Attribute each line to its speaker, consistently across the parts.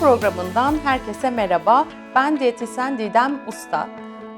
Speaker 1: programından herkese merhaba. Ben diyetisyen Didem Usta.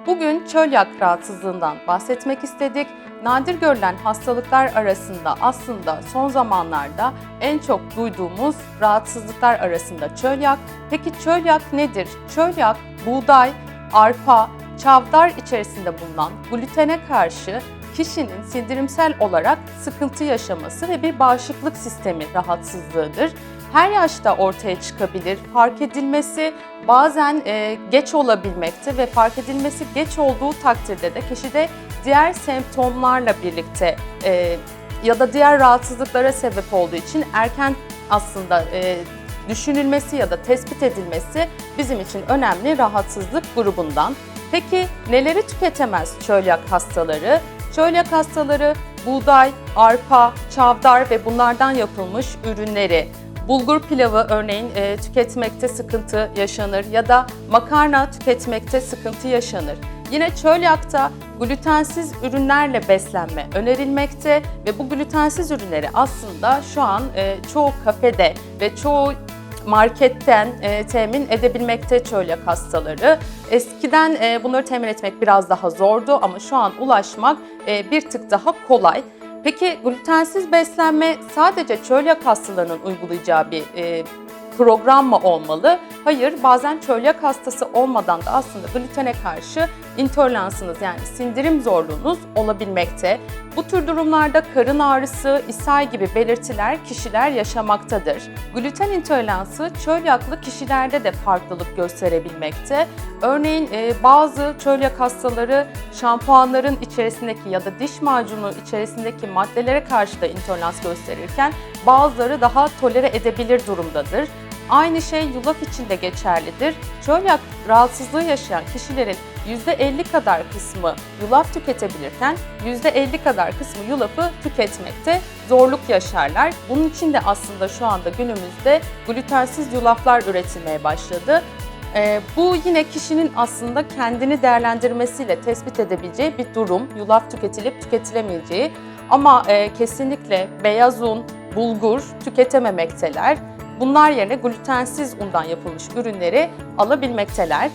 Speaker 1: Bugün çölyak rahatsızlığından bahsetmek istedik. Nadir görülen hastalıklar arasında aslında son zamanlarda en çok duyduğumuz rahatsızlıklar arasında çölyak. Peki çölyak nedir? Çölyak buğday, arpa, çavdar içerisinde bulunan glutene karşı kişinin sindirimsel olarak sıkıntı yaşaması ve bir bağışıklık sistemi rahatsızlığıdır. Her yaşta ortaya çıkabilir. Fark edilmesi bazen e, geç olabilmekte ve fark edilmesi geç olduğu takdirde de kişide diğer semptomlarla birlikte e, ya da diğer rahatsızlıklara sebep olduğu için erken aslında e, düşünülmesi ya da tespit edilmesi bizim için önemli rahatsızlık grubundan. Peki neleri tüketemez çölyak hastaları? Çölyak hastaları buğday, arpa, çavdar ve bunlardan yapılmış ürünleri, bulgur pilavı örneğin e, tüketmekte sıkıntı yaşanır ya da makarna tüketmekte sıkıntı yaşanır. Yine çölyakta glutensiz ürünlerle beslenme önerilmekte ve bu glutensiz ürünleri aslında şu an e, çoğu kafede ve çoğu marketten e, temin edebilmekte çölyak hastaları. Eskiden e, bunları temin etmek biraz daha zordu ama şu an ulaşmak e, bir tık daha kolay. Peki glutensiz beslenme sadece çölyak hastalarının uygulayacağı bir e, program mı olmalı? Hayır, bazen çölyak hastası olmadan da aslında glutene karşı intoleransınız yani sindirim zorluğunuz olabilmekte. Bu tür durumlarda karın ağrısı, ishal gibi belirtiler kişiler yaşamaktadır. Gluten intoleransı çölyaklı kişilerde de farklılık gösterebilmekte. Örneğin e, bazı çölyak hastaları şampuanların içerisindeki ya da diş macunu içerisindeki maddelere karşı da intolerans gösterirken bazıları daha tolere edebilir durumdadır. Aynı şey yulaf için de geçerlidir. Çölyak rahatsızlığı yaşayan kişilerin %50 kadar kısmı yulaf tüketebilirken %50 kadar kısmı yulafı tüketmekte zorluk yaşarlar. Bunun için de aslında şu anda günümüzde glutensiz yulaflar üretilmeye başladı. Ee, bu yine kişinin aslında kendini değerlendirmesiyle tespit edebileceği bir durum. Yulaf tüketilip tüketilemeyeceği ama e, kesinlikle beyaz un, bulgur tüketememekteler. Bunlar yerine glutensiz undan yapılmış ürünleri alabilmekteler.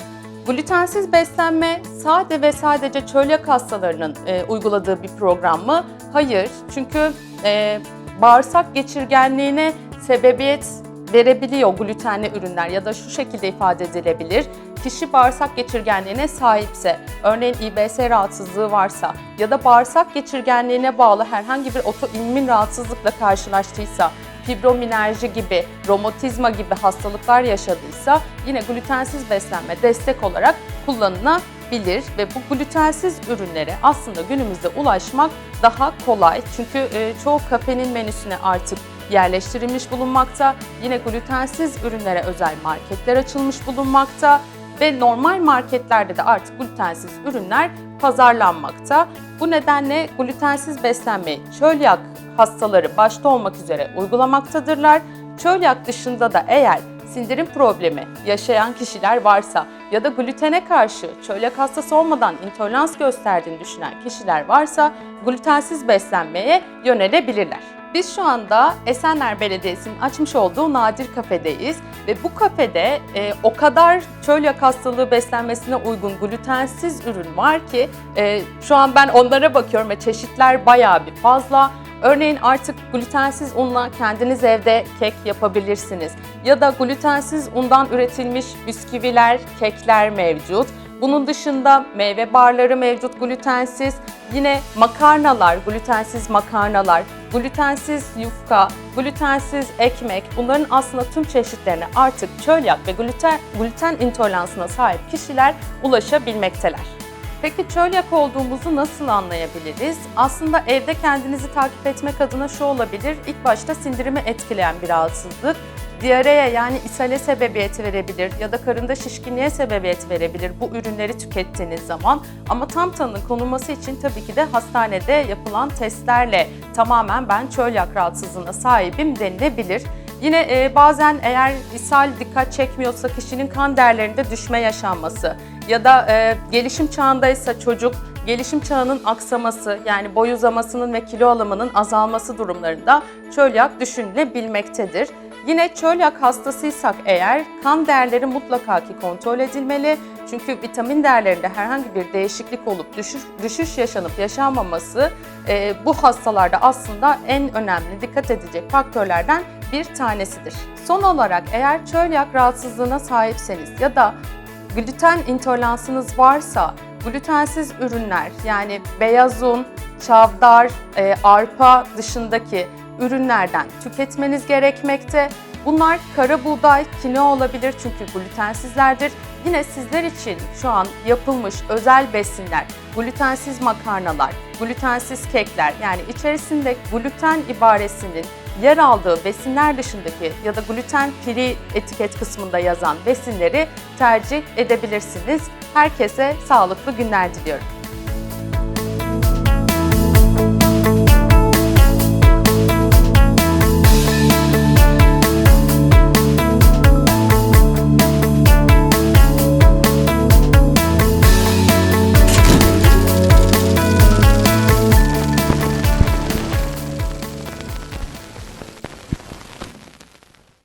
Speaker 1: Glutensiz beslenme sade ve sadece çölyak hastalarının e, uyguladığı bir program mı? Hayır. Çünkü e, bağırsak geçirgenliğine sebebiyet verebiliyor glutenli ürünler ya da şu şekilde ifade edilebilir. Kişi bağırsak geçirgenliğine sahipse, örneğin İBS rahatsızlığı varsa ya da bağırsak geçirgenliğine bağlı herhangi bir otoimmün rahatsızlıkla karşılaştıysa, fibrominerji gibi, romatizma gibi hastalıklar yaşadıysa yine glutensiz beslenme destek olarak kullanılabilir ve bu glutensiz ürünlere aslında günümüzde ulaşmak daha kolay. Çünkü e, çoğu kafenin menüsüne artık yerleştirilmiş bulunmakta. Yine glutensiz ürünlere özel marketler açılmış bulunmakta ve normal marketlerde de artık glutensiz ürünler pazarlanmakta. Bu nedenle glutensiz beslenmeyi çölyak hastaları başta olmak üzere uygulamaktadırlar. Çölyak dışında da eğer sindirim problemi yaşayan kişiler varsa ya da glutene karşı çölyak hastası olmadan intolerans gösterdiğini düşünen kişiler varsa glutensiz beslenmeye yönelebilirler. Biz şu anda Esenler Belediyesi'nin açmış olduğu Nadir Kafe'deyiz ve bu kafede e, o kadar çölyak hastalığı beslenmesine uygun glutensiz ürün var ki e, şu an ben onlara bakıyorum ve çeşitler bayağı bir fazla. Örneğin artık glutensiz unla kendiniz evde kek yapabilirsiniz. Ya da glutensiz undan üretilmiş bisküviler, kekler mevcut. Bunun dışında meyve barları mevcut glutensiz. Yine makarnalar, glutensiz makarnalar, glutensiz yufka, glutensiz ekmek bunların aslında tüm çeşitlerine artık çölyak ve gluten, gluten intoleransına sahip kişiler ulaşabilmekteler. Peki çölyak olduğumuzu nasıl anlayabiliriz? Aslında evde kendinizi takip etmek adına şu olabilir. İlk başta sindirimi etkileyen bir rahatsızlık. Diyareye yani ishale sebebiyet verebilir ya da karında şişkinliğe sebebiyet verebilir bu ürünleri tükettiğiniz zaman. Ama tam tanının konulması için tabii ki de hastanede yapılan testlerle tamamen ben çölyak rahatsızlığına sahibim denilebilir. Yine e, bazen eğer ishal dikkat çekmiyorsa kişinin kan değerlerinde düşme yaşanması ya da e, gelişim çağındaysa çocuk gelişim çağının aksaması yani boy uzamasının ve kilo alımının azalması durumlarında çölyak düşünülebilmektedir. Yine çölyak hastasıysak eğer kan değerleri mutlaka ki kontrol edilmeli. Çünkü vitamin değerlerinde herhangi bir değişiklik olup düşüş, düşüş yaşanıp yaşanmaması e, bu hastalarda aslında en önemli dikkat edilecek faktörlerden bir tanesidir. Son olarak eğer çölyak rahatsızlığına sahipseniz ya da gluten intoleransınız varsa glutensiz ürünler yani beyaz un, çavdar, e, arpa dışındaki ürünlerden tüketmeniz gerekmekte. Bunlar kara buğday, kinoa olabilir çünkü glutensizlerdir. Yine sizler için şu an yapılmış özel besinler, glutensiz makarnalar, glutensiz kekler yani içerisinde gluten ibaresinin yer aldığı besinler dışındaki ya da gluten free etiket kısmında yazan besinleri tercih edebilirsiniz. Herkese sağlıklı günler diliyorum.